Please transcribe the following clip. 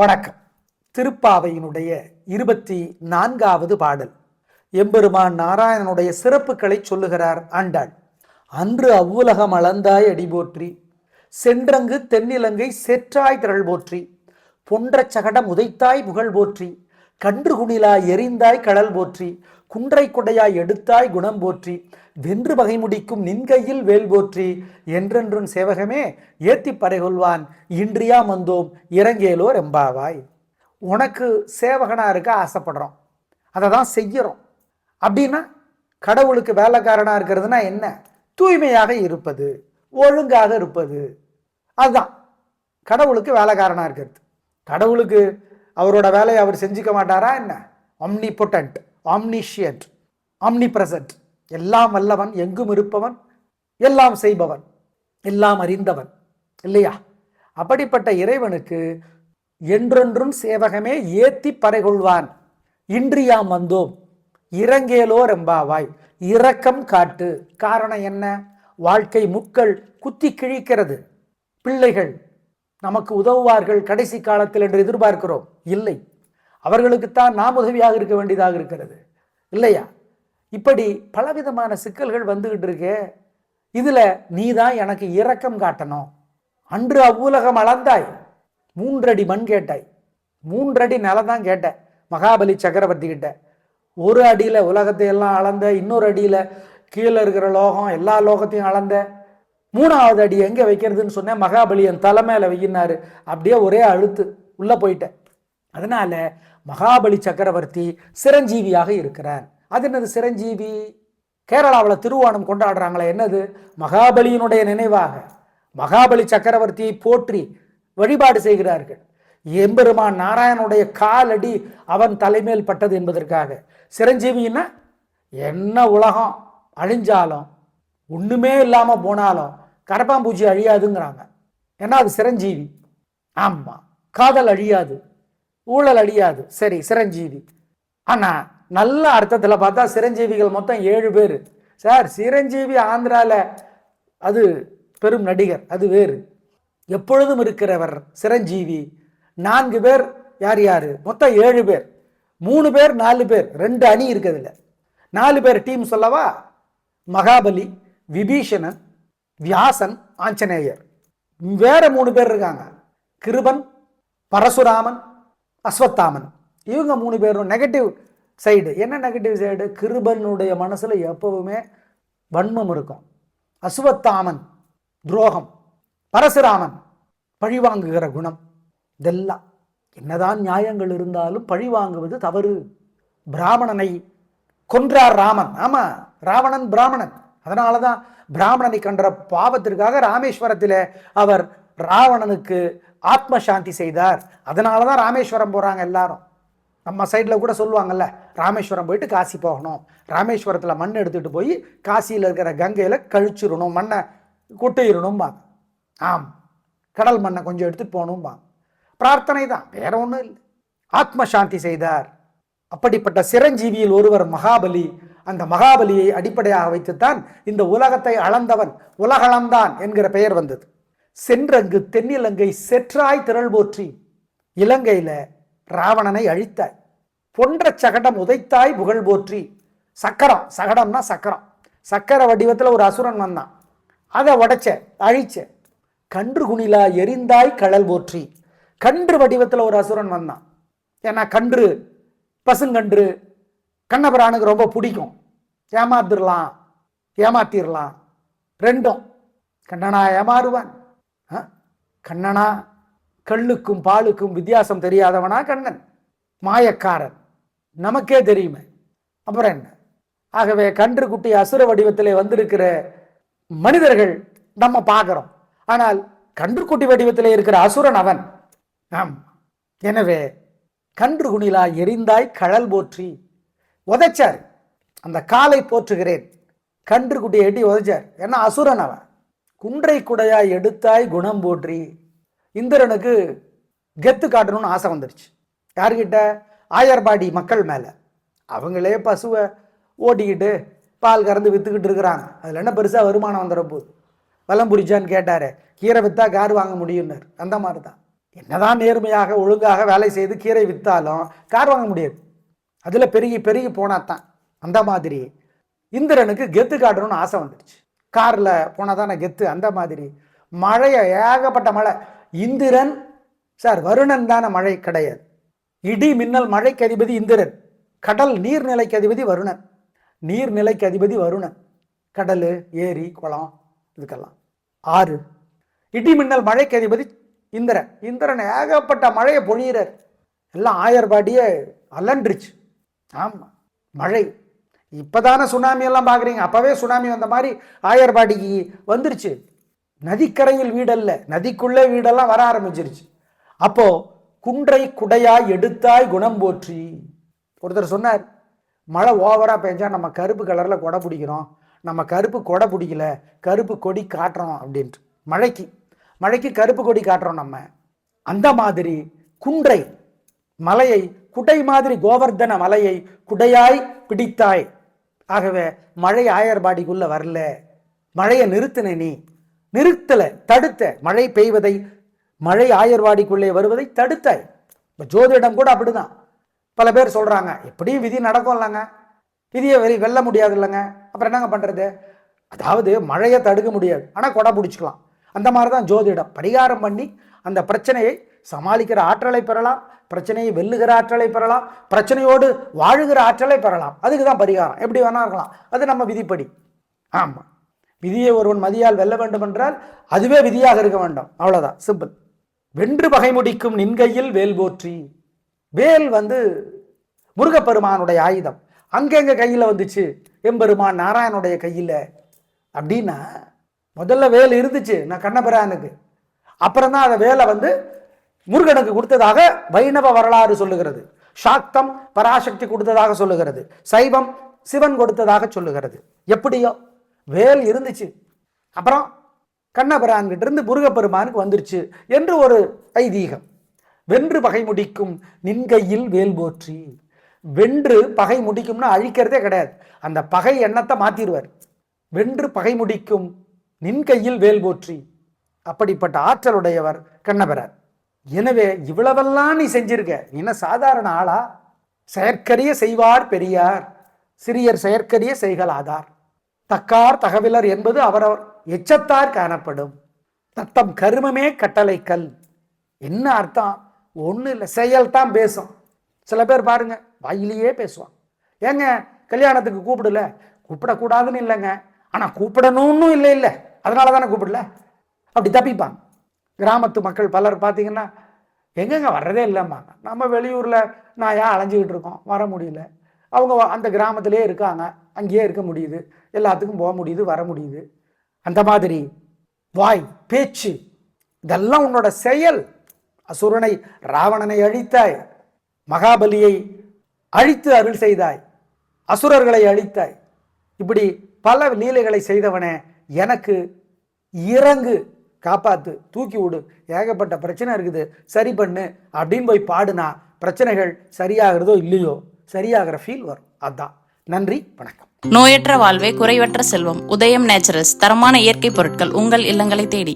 வணக்கம். திருப்பாவையினுடைய இருபத்தி நான்காவது பாடல். எம்பெருமான் நாராயணனுடைய சிறப்புகளை சொல்லுகிறார் ஆண்டாள். அன்று அவ்வுலகம் அளந்தாய் அடி போற்றி. சென்றங்கு தென்னிலங்கை செற்றாய் திரள் போற்றி. பொன்ற சகடம் உதைத்தாய் புகழ் போற்றி. கன்று குணிலாய் எரிந்தாய் கடல் போற்றி. குன்றை குடையாய் எடுத்தாய் குணம் போற்றி வென்று பகை முடிக்கும் நின்கையில் வேல் போற்றி என்றென்றும் சேவகமே ஏத்தி பறைகொள்வான் இன்றியா மந்தோம் இறங்கேலோர் எம்பாவாய். உனக்கு சேவகனாக இருக்க ஆசைப்படுறோம் அதை தான் செய்கிறோம் அப்படின்னா கடவுளுக்கு வேலைக்காரனாக இருக்கிறதுனா என்ன? தூய்மையாக இருப்பது ஒழுங்காக இருப்பது. அதுதான் கடவுளுக்கு வேலைக்காரனாக இருக்கிறது. கடவுளுக்கு அவரோட வேலையை அவர் செஞ்சுக்க மாட்டாரா என்ன? அம்னிபொட்டன்ட் ஆம்னிஷியன்ட் ஆம்னி பிரசன்ட் எல்லாம் வல்லவன் எங்கும் இருப்பவன் எல்லாம் செய்பவன் எல்லாம் அறிந்தவன். இல்லையா? அப்படிப்பட்ட இறைவனுக்கு என்றென்றும் சேவகமே ஏத்தி பறைகொள்வான் இன்றியாம் வந்தோம். இறங்கேலோ ரெம்பாவாய். இரக்கம் காட்டு. காரணம் என்ன? வாழ்க்கை முக்கள் குத்தி கிழிக்கிறது. பிள்ளைகள் நமக்கு உதவுவார்கள் கடைசி காலத்தில் என்று எதிர்பார்க்கிறோம். இல்லை. அவர்களுக்குத்தான் நாம் உதவியாக இருக்க வேண்டியதாக இருக்கிறது. இல்லையா? இப்படி பலவிதமான சிக்கல்கள் வந்துகிட்டு இருக்கே. இதில் நீ தான் எனக்கு இரக்கம் காட்டணும். அன்று அவ்வுலகம் அளந்தாய். மூன்றடி மண் கேட்டாய். மூன்றடி நிலம் தான் கேட்ட மகாபலி சக்கரவர்த்தி கிட்ட. ஒரு அடியில் உலகத்தை எல்லாம் அளந்த இன்னொரு அடியில் கீழே இருக்கிற லோகம் எல்லா லோகத்தையும் அளந்த. மூணாவது அடி எங்கே வைக்கிறதுன்னு சொன்னேன். மகாபலி என் தலைமையில் வையினாரு. அப்படியே ஒரே அழுத்து உள்ளே போயிட்டேன். அதனால் மகாபலி சக்கரவர்த்தி சிரஞ்சீவியாக இருக்கிறார். அது என்னது சிரஞ்சீவி? கேரளாவில் திருவோணம் கொண்டாடுறாங்களே என்னது? மகாபலியினுடைய நினைவாக. மகாபலி சக்கரவர்த்தியை போற்றி வழிபாடு செய்கிறார்கள். எம்பெருமான் நாராயணனுடைய காலடி அவன் தலைமேல் பட்டது என்பதற்காக. சிரஞ்சீவின்னா என்ன உலகம் அழிஞ்சாலும் ஒண்ணுமே இல்லாமல் போனாலும் கரப்பாம்பூச்சி அழியாதுங்கிறாங்க. ஏன்னா அது சிரஞ்சீவி. ஆமாம் காதல் அழியாது. ஊழல் அழியாது சரி சிரஞ்சீவி. ஆனா நல்ல அர்த்தத்தில் பார்த்தா சிரஞ்சீவிகள் மொத்தம் ஏழு பேர். சார் சிரஞ்சீவி ஆந்திரால அது பெரும் நடிகர் அது வேறு. எப்பொழுதும் இருக்கிறவர் சிரஞ்சீவி. நான்கு பேர் யார் யார்? மொத்தம் ஏழு பேர். மூணு பேர் நாலு பேர். ரெண்டு அணி இருக்குதுல நாலு பேர் டீம் சொல்லவா? மகாபலி விபீஷணன் வியாசன் ஆஞ்சநேயர். வேற மூணு பேர் இருக்காங்க. கிருபன் பரசுராமன் அஸ்வத்தாமன். இவங்க மூணு பேரும் நெகட்டிவ் சைடு என்ன நெகட்டிவ் சைடு கிருபனுடைய மனசில் எப்பவுமே வன்மம் இருக்கும். அஸ்வத்தாமன் துரோகம் பரசுராமன் பழிவாங்குகிற குணம். இதெல்லாம் என்னதான் நியாயங்கள் இருந்தாலும் பழிவாங்குவது தவறு. பிராமணனை கொன்றார் ராமன். ஆமா ராவணன் பிராமணன். அதனாலதான் பிராமணனை கன்ற பாவத்திற்காக ராமேஸ்வரத்தில் அவர் ராவணனுக்கு ஆத்ம சாந்தி செய்தார். அதனாலதான் ராமேஸ்வரம் போகிறாங்க எல்லாரும். நம்ம சைடில் கூட சொல்லுவாங்கல்ல ராமேஸ்வரம் போயிட்டு காசி போகணும். ராமேஸ்வரத்தில் மண் எடுத்துகிட்டு போய் காசியில் இருக்கிற கங்கையில் கழிச்சிடணும் மண்ணை கொட்டிடணும்பாங்க. ஆம். கடல் மண்ணை கொஞ்சம் எடுத்துகிட்டு போகணும்பாங்க. பிரார்த்தனை தான் வேற ஒன்றும் இல்லை. ஆத்ம சாந்தி செய்தார். அப்படிப்பட்ட சிரஞ்சீவியில் ஒருவர் மகாபலி அந்த மகாபலியை அடிப்படையாக வைத்துத்தான் இந்த உலகத்தை அளந்தவன் உலகளந்தான் என்கிற பெயர் வந்தது. சென்றங்கு தென்னிலங்கை செற்றாய் திரள் போற்றி இலங்கையில ராவணனை அழித்தாய். பொன்ற சகடம் உதைத்தாய் புகழ் போற்றி. சக்கரம் சகடம்னா சக்கரம். சக்கர வடிவத்தில் ஒரு அசுரன் வந்தான். அதை உடைச்ச அழிச்ச. கன்று குணிலா எரிந்தாய் கழல் போற்றி. கன்று வடிவத்தில் ஒரு அசுரன் வந்தான். ஏன்னா கன்று பசுங்கன்று கண்ணபுரானுக்கு ரொம்ப பிடிக்கும். ஏமாத்திரலாம் ஏமாத்திரலாம். ரெண்டும் கண்ணனா ஏமாறுவான். கண்ணனா கல்லுக்கும் பாலுக்கும் வித்தியாசம் தெரியாதவனா கண்ணன் மாயக்காரன். நமக்கே தெரியுமே. அப்புறம் என்ன? ஆகவே கன்று குட்டி அசுர வடிவத்திலே வந்திருக்கிற மனிதர்கள் நம்ம பார்க்குறோம். ஆனால் கன்றுக்குட்டி வடிவத்தில் இருக்கிற அசுரன் அவன். ஆம். எனவே கன்று குணிலா எரிந்தாய் கழல் போற்றி. உதைச்சார். அந்த காலை போற்றுகிறேன். கன்று குட்டியை எட்டி உதைச்சார். ஏன்னா அசுரன் அவன். குன்றை குடையாய் எடுத்தாய் குணம் போற்றி. இந்திரனுக்கு கெத்து காட்டணும்னு ஆசை வந்துருச்சு. யார்கிட்ட? ஆயர்பாடி மக்கள் மேலே. அவங்களே பசுவை ஓட்டிக்கிட்டு பால் கறந்து விற்றுக்கிட்டு இருக்கிறாங்க. அதில் என்ன பெருசாக வருமானம் வந்துட போகுது? வலம் புரிச்சான்னு கேட்டார். கீரை விற்றா கார் வாங்க முடியும்னார். அந்த மாதிரி தான் என்னதான் நேர்மையாக ஒழுங்காக வேலை செய்து கீரை விற்றாலும் கார் வாங்க முடியாது. அதில் பெருகி பெருகி போனால் தான் அந்த மாதிரி இந்திரனுக்கு கெத்து காட்டணும்னு ஆசை வந்துடுச்சு காரில் போனால் தானே கெத்து. அந்த மாதிரி. மழையை ஏகப்பட்ட மழை. இந்திரன் சார் வருணன் தானே மழை கிடையாது. இடி மின்னல் மழைக்கு அதிபதி இந்திரன். கடல் நீர்நிலைக்கு அதிபதி வருணன். நீர்நிலைக்கு அதிபதி வருணன். கடல் ஏரி குளம் இதுக்கெல்லாம். ஆறு. இடி மின்னல் மழைக்கு அதிபதி இந்திரன். இந்திரன் ஏகப்பட்ட மழையை பொழியிறார். எல்லாம் ஆயர்பாடியே அலன்றுச்சு. ஆமாம் மழை. இப்போதானே சுனாமி எல்லாம் பார்க்குறீங்க. அப்போவே சுனாமி வந்த மாதிரி ஆயர்பாடிக்கு வந்துருச்சு. நதிக்கரையில் வீடல்ல நதிக்குள்ளே வீடெல்லாம் வர ஆரம்பிச்சிருச்சு. அப்போ குன்றை குடையாய் எடுத்தாய் குணம் போற்றி. ஒருத்தர் சொன்னார் மழை ஓவராக பெஞ்சா நம்ம கருப்பு கலரில் கொடை பிடிக்கிறோம். நம்ம கருப்பு கொடை பிடிக்கல கருப்பு கொடி காட்டுறோம் அப்படின்ட்டு. மழைக்கு மழைக்கு கருப்பு கொடி காட்டுறோம் நம்ம. அந்த மாதிரி குன்றை மலையை குடை மாதிரி கோவர்தன மலையை குடையாய் பிடித்தாய் ஆகவே மழை ஆயர்பாடிக்குள்ளே வரல. மழையை நிறுத்தின நீ. நிறுத்தலை தடுத்த. மழை பெய்வதை மழை ஆயர்வாடிக்குள்ளே வருவதை தடுத்தாய். இப்போ ஜோதிடம் கூட அப்படிதான். பல பேர் சொல்கிறாங்க எப்படியும் விதி நடக்கும் இல்லைங்க. விதியை வெளி வெல்ல முடியாது இல்லைங்க. அப்புறம் என்னங்க பண்ணுறது அதாவது மழையை தடுக்க முடியாது. ஆனால் கொடை பிடிச்சிக்கலாம். அந்த மாதிரி தான் ஜோதிடம். பரிகாரம் பண்ணி அந்த பிரச்சனையை சமாளிக்கிற ஆற்றலை பெறலாம் பிரச்சனையை வெல்லுகிற ஆற்றலை பெறலாம் பிரச்சனையோடு வாழுகிற ஆற்றலை பெறலாம். அதுக்கு தான் பரிகாரம். எப்படி வேணா இருக்கலாம். அது நம்ம விதிப்படி. ஆமாம் விதியை ஒருவன் மதியால் வெல்ல வேண்டும் என்றால் அதுவே விதியாக இருக்க வேண்டும். அவ்வளோதான் சிம்பிள் வென்று பகை முடிக்கும் நின்கையில் வேல் போற்றி. வேல் வந்து முருகப்பெருமானுடைய ஆயுதம். அங்கெங்க கையில் வந்துச்சு? எம்பெருமான் நாராயணுடைய கையில். அப்படின்னா முதல்ல வேல் இருந்துச்சு. நான் கண்ணபிரானுக்கு. அப்புறம் தான் அந்த வேலை வந்து முருகனுக்கு கொடுத்ததாக வைணவ வரலாறு சொல்லுகிறது. சாக்தம் பராசக்தி கொடுத்ததாக சொல்லுகிறது. சைவம் சிவன் கொடுத்ததாக சொல்லுகிறது. எப்படியோ? வேல் இருந்துச்சு. அப்புறம் கண்ணபிரான்கிட்ட இருந்து முருகப்பெருமானுக்கு வந்துருச்சு என்று ஒரு ஐதீகம். வென்று பகை முடிக்கும் நின்கையில் வேல் போற்றி. வென்று பகை முடிக்கும்னா அழிக்கிறதே கிடையாது. அந்த பகை எண்ணத்தை மாத்திடுவார் வென்று பகை முடிக்கும் நின் கையில் வேல் போற்றி. அப்படிப்பட்ட ஆற்றலுடையவர் கண்ணபிரான். எனவே இவ்வளவெல்லாம் நீ செஞ்சிருக்க. நீ என்ன சாதாரண ஆளா? செயற்கரிய செய்வார் பெரியார். சிறியர் செயற்கரிய செய்கலாதார் தக்கார் தகவலர் என்பது அவரவர் எச்சத்தார் காணப்படும். தத்தம் கருமமே கட்டளை கல் என்ன அர்த்தம்? ஒன்றும் இல்லை செயல் தான் பேசும். சில பேர் பாருங்க வாயிலேயே பேசுவான் ஏங்க கல்யாணத்துக்கு கூப்பிடல? கூப்பிடக்கூடாதுன்னு இல்லைங்க. ஆனால் கூப்பிடணும்னு இல்லை இல்லை. அதனால தானே கூப்பிடல? அப்படி தப்பிப்பாங்க. கிராமத்து மக்கள் பலர் பார்த்தீங்கன்னா எங்கெங்க வர்றதே இல்லைம்மா. நம்ம வெளியூரில் நான் ஏன் அலைஞ்சிக்கிட்டு இருக்கோம். வர முடியல. அவங்க அந்த கிராமத்திலே இருக்காங்க. அங்கேயே இருக்க முடியுது. எல்லாத்துக்கும் போக முடியுது வர முடியுது. அந்த மாதிரி வாய் பேச்சு இதெல்லாம் உன்னோட செயல். அசுரனை ராவணனை அழித்தாய். மகாபலியை அழித்து அருள் செய்தாய். அசுரர்களை அழித்தாய். இப்படி பல லீலைகளை செய்தவனே எனக்கு இறங்கு. காப்பாத்து தூக்கி விடு. ஏகப்பட்ட பிரச்சனை இருக்குது. சரி பண்ணு. அப்படின்னு போய் பாடுனா பிரச்சனைகள் சரியாகிறதோ இல்லையோ சரியாகிற ஃபீல் வரும். அதான். நன்றி வணக்கம். நோயற்ற வாழ்வே குறைவற்ற செல்வம். உதயம் நேச்சுரல்ஸ் தரமான இயற்கை பொருட்கள் உங்கள் இல்லங்களை தேடி.